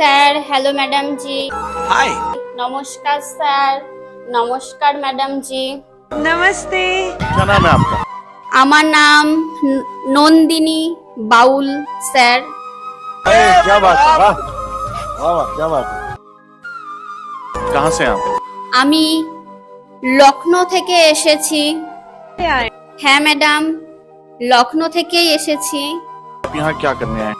hi sir hello madam ji hi নমস্কার sir নমস্কার madam জি नमस्ते क्या नाम है आपका আমার নাম ন- নন্দিনী বাউল স্যার अरे क्या बात है वाह वाह वाह क्या बात है कहाँ से हैं आप আমি লখনৌ থেকে এসেছি आए হ্যাঁ ম্যাডাম লখনৌ থেকেই এসেছি आप यहाँ क्या करने आए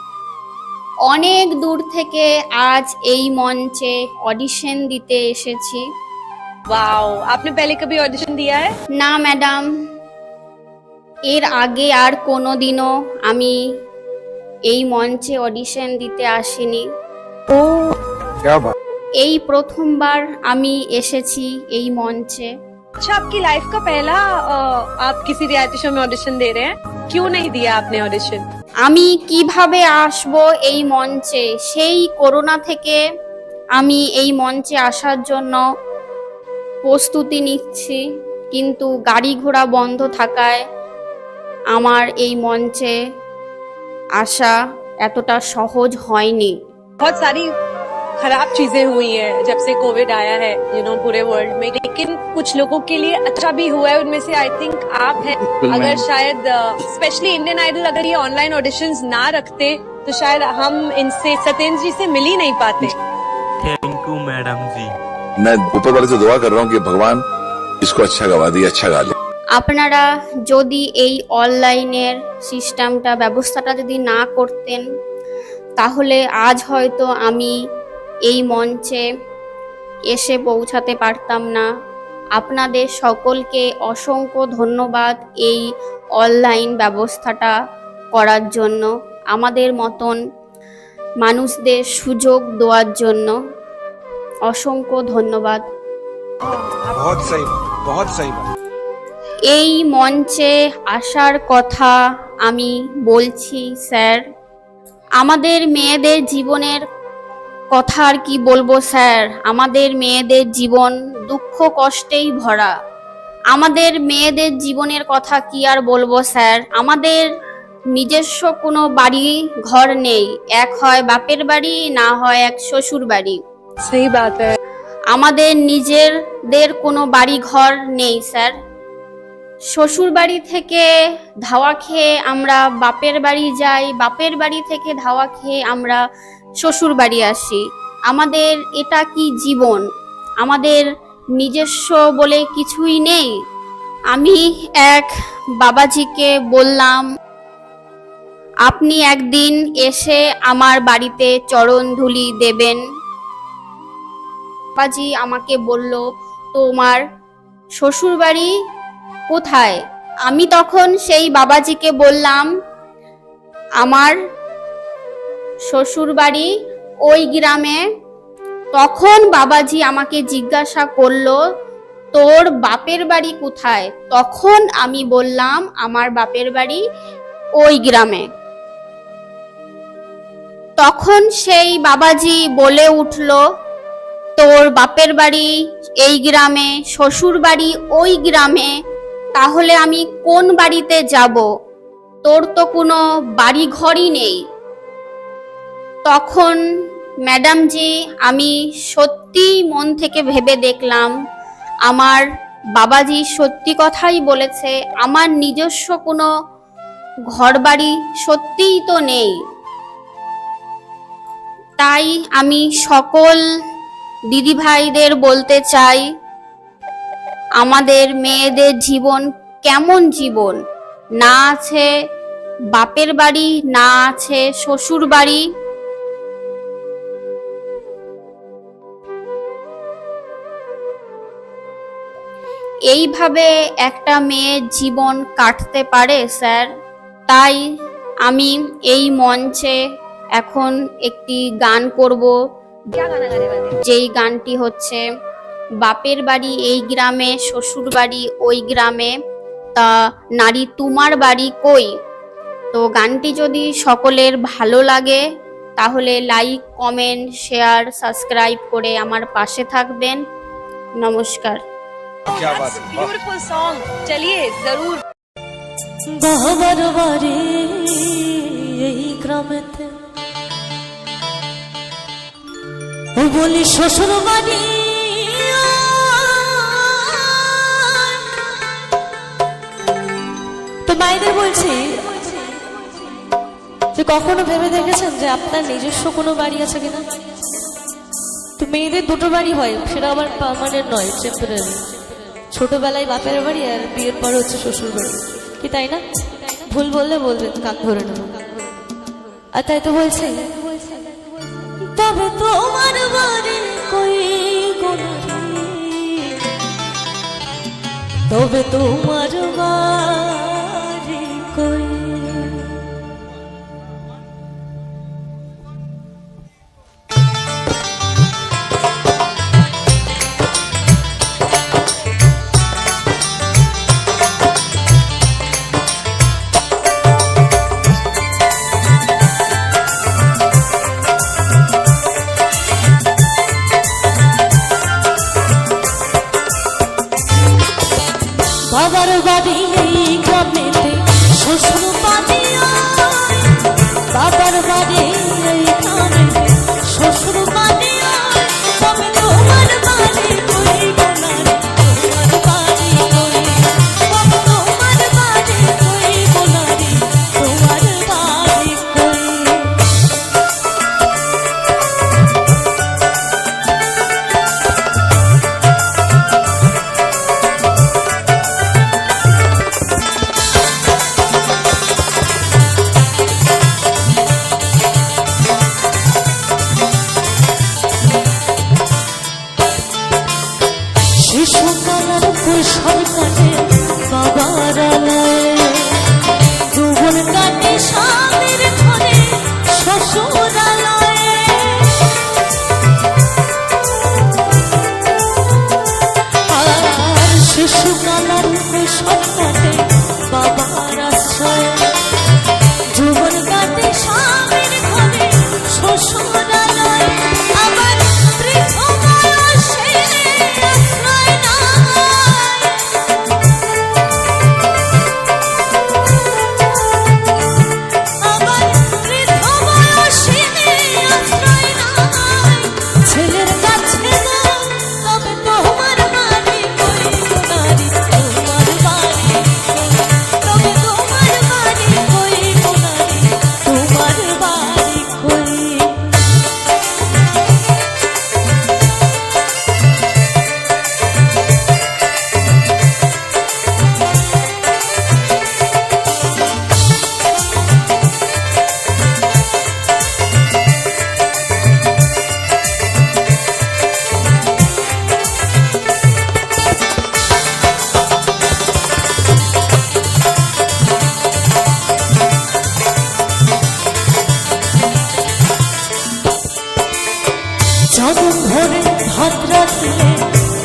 অনেক দূর থেকে আজ এই মঞ্চে অডিশন দিতে এসেছি वाओ आपने पहले कभी ऑडिशन दिया है না ম্যাডাম এর আগে আর কোনো দিনও আমি এই মঞ্চে অডিশন দিতে আসিনি क्या बात Oh, এই প্রথমবার আমি এসেছি এই মঞ্চে अच्छा आपकी लाइफ का पहला अ, आप किसी रियलिटी शो में ऑडिशन दे रहे हैं क्यों नहीं दिया आपने ऑडिशन আমি কিভাবে আসব এই মঞ্চে সেই করোনা থেকে আমি এই মঞ্চে আসার জন্য প্রস্তুতি নিচ্ছি কিন্তু গাড়ি ঘোড়া বন্ধ থাকায় আমার এই মঞ্চে আসা এতটা সহজ হয়নি बहुत सारी खराब चीजें हुई हैं जब से कोविड आया है यू नो पूरे वर्ल्ड में लेकिन कुछ लोगों के लिए अच्छा भी हुआ है उनमें से आई थिंक आप हैं बिल्कुल अगर मैं- शायद स्पेशली इंडियन आइडल अगर ये ऑनलाइन ऑडिशंस ना रखते तो शायद हम इनसे सत्येंद्र जी से मिल ही नहीं पाते थैंक यू मैडम जी मैं ऊपर वाले से दुआ कर रहा हूँ कि भगवान इसको अच्छा गवा दिए अच्छा गा ले আপনারা যদি এই অনলাইনের সিস্টেমটা ব্যবস্থাটা যদি না করতেন তাহলে আজ হয়তো আমি এই মঞ্চে এসে পৌঁছাতে পারতাম না। আপনাদের সকলকে অসংখ্য ধন্যবাদ এই অনলাইন ব্যবস্থাটা করার জন্য আমাদের মতন মানুষদের সুযোগ দেওয়ার জন্য। অসংখ্য ধন্যবাদ। এই মঞ্চে আসার কথা আমি বলছি স্যার। আমাদের মেয়েদের জীবনের কথা আর কি বলব স্যার? আমাদের মেয়েদের জীবন দুঃখ কষ্টেই ভরা। আমাদের মেয়েদের জীবনের কথা কি আর বলব স্যার? আমাদের নিজস্ব কোনো বাড়ি ঘর নেই। এক হয় বাপের বাড়ি না হয় এক শ্বশুর বাড়ি। সেই বাত আমাদের নিজেরদের কোনো বাড়ি ঘর নেই স্যার। শ্বশুর বাড়ি থেকে ধাওয়া খেয়ে আমরা বাপের বাড়ি যাই, বাপের বাড়ি থেকে ধাওয়া খেয়ে আমরা শ্বশুর বাড়ি আসি। আমাদের এটা কি জীবন? আমাদের নিজস্ব বলে কিছুই নেই? আমি এক বাবাজিকে বললাম, আপনি একদিন এসে আমার বাড়িতে চরণ ধুলি দেবেন। বাবাজি আমাকে বলল, তোমার শ্বশুর বাড়ি কোথায়? আমি তখন সেই বাবাজিকে বললাম, আমার শ্বশুর বাড়ি ওই গ্রামে। তখন বাবাজি আমাকে জিজ্ঞাসা করল, তোর বাপের বাড়ি কোথায়? তখন আমি বললাম, আমার বাপের বাড়ি ওই গ্রামে। তখন সেই বাবাজি বলে উঠল, তোর বাপের বাড়ি এই গ্রামে শ্বশুর বাড়ি ওই গ্রামে। তাহলে আমি কোন বাড়িতে যাব? তোর তো কোনো বাড়ি ঘরই নেই। তখন ম্যাডামজি, আমি সত্যি মন থেকে ভেবে দেখলাম, আমার বাবাজি সত্যি কথাই বলেছে, আমার নিজস্ব কোনো ঘরবাড়ি সত্যিই তো নেই। তাই আমি সকল দিদিভাইদের বলতে চাই আমাদের মেয়েদের জীবন কেমন জীবন? না আছে বাপের বাড়ি, না আছে শ্বশুর বাড়ি। এইভাবে একটা মেয়ের জীবন কাটতে পারে, স্যার? তাই আমি এই মঞ্চে এখন একটি গান করব। যেই গানটি হচ্ছে বাপের বাড়ি এই গ্রামে শ্বশুর বাড়ি ওই গ্রামে। তা নারী তোমার বাড়ি কই? তো গানটি যদি সকলের ভালো লাগে তাহলে লাইক কমেন্ট শেয়ার সাবস্ক্রাইব করে আমার পাশে থাকবেন। নমস্কার। বলি শ্বশুর বাড়ি তো মায়েদের বলছি যে কখনো ভেবে দেখেছেন যে আপনার নিজস্ব কোনো বাড়ি আছে কিনা? তো মেয়েদের দুটো বাড়ি হয়, সেটা আবার পার্মানেন্ট নয় টেম্পোরারি ছোটবেলায় বাপের বাড়ি আর বিয়ের পর হচ্ছে শ্বশুর বাড়ি। কি তাই না? ভুল বললে বলবেন কাক ধরে নেব। আর তাই তো বলছে, তবে তোমার বাড়ি কই তবে তোমার বাড়ি Garuga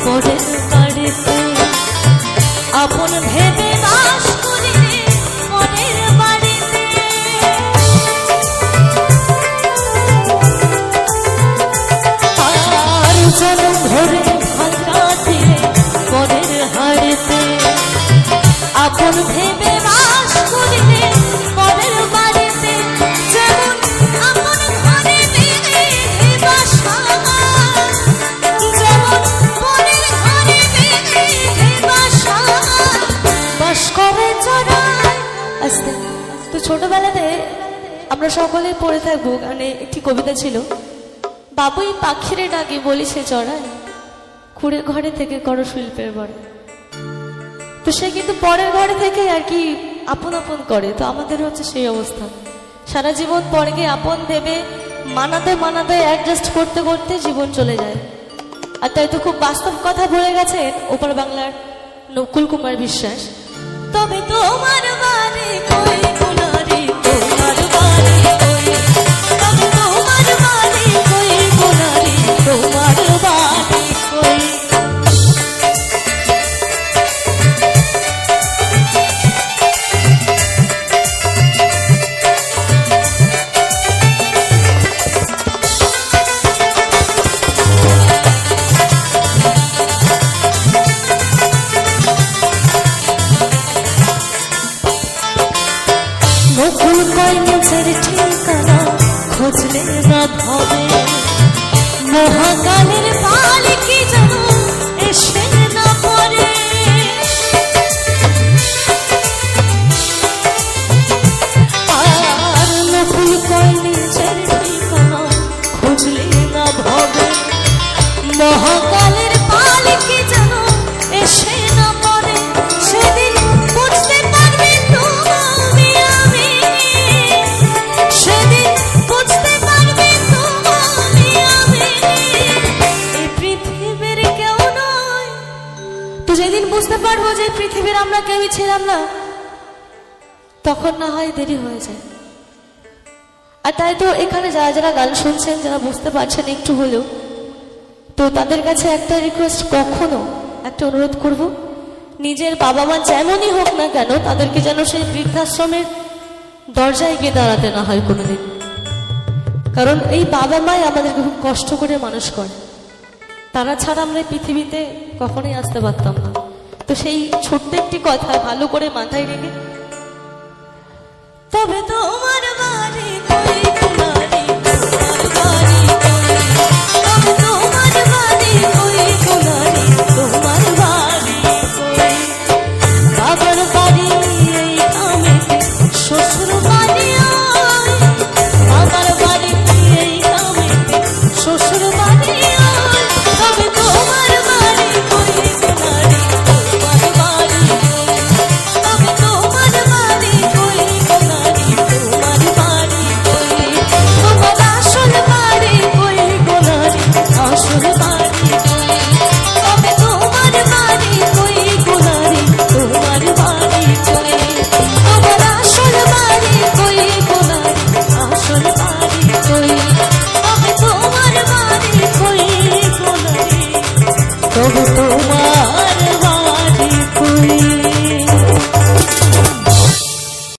পরের বাড়িতে। আপন ভেবে সকলেই পড়ে থাকব কারণ একটি কবিতা ছিল। বাবুই পাখিরে ডাকে, বলিছে চড়ায় কুড়ে ঘরে থেকে করো শিল্পের বড় তো সে কিন্তু পরের ঘরে থেকে আর কি আপন আপন করে, তো আমাদের হচ্ছে সেই অবস্থা। সারা জীবন পরকে আপন ভেবে, মানাতে মানাতে অ্যাডজাস্ট করতে করতে জীবন চলে যায়। আর তাই তো খুব বাস্তব কথা বলে গেছেন ওপার বাংলার নকুল কুমার বিশ্বাস। তবে তোমার বাড়ি কই যে পৃথিবীর আমরা কেউই ছিলাম না, তখন না হয় দেরি হয়ে যায়। আর তাই তো এখানে যারা যারা গান শুনছেন, যারা বুঝতে পারছেন একটু হলেও, তো তাদের কাছে একটা রিকোয়েস্ট কখনো একটা অনুরোধ করব, নিজের বাবা মা যেমনই হোক না কেন, তাদেরকে যেন সেই বৃদ্ধাশ্রমের দরজায় গিয়ে দাঁড়াতে না হয় কোনোদিন। কারণ এই বাবা মাই আমাদেরকে খুব কষ্ট করে মানুষ করে। তারা ছাড়া আমরা পৃথিবীতে কখনোই আসতে পারতাম না। তো সেই ছোট্ট একটি কথা ভালো করে মাথায় রেখে। তবে তোমার বাড়ি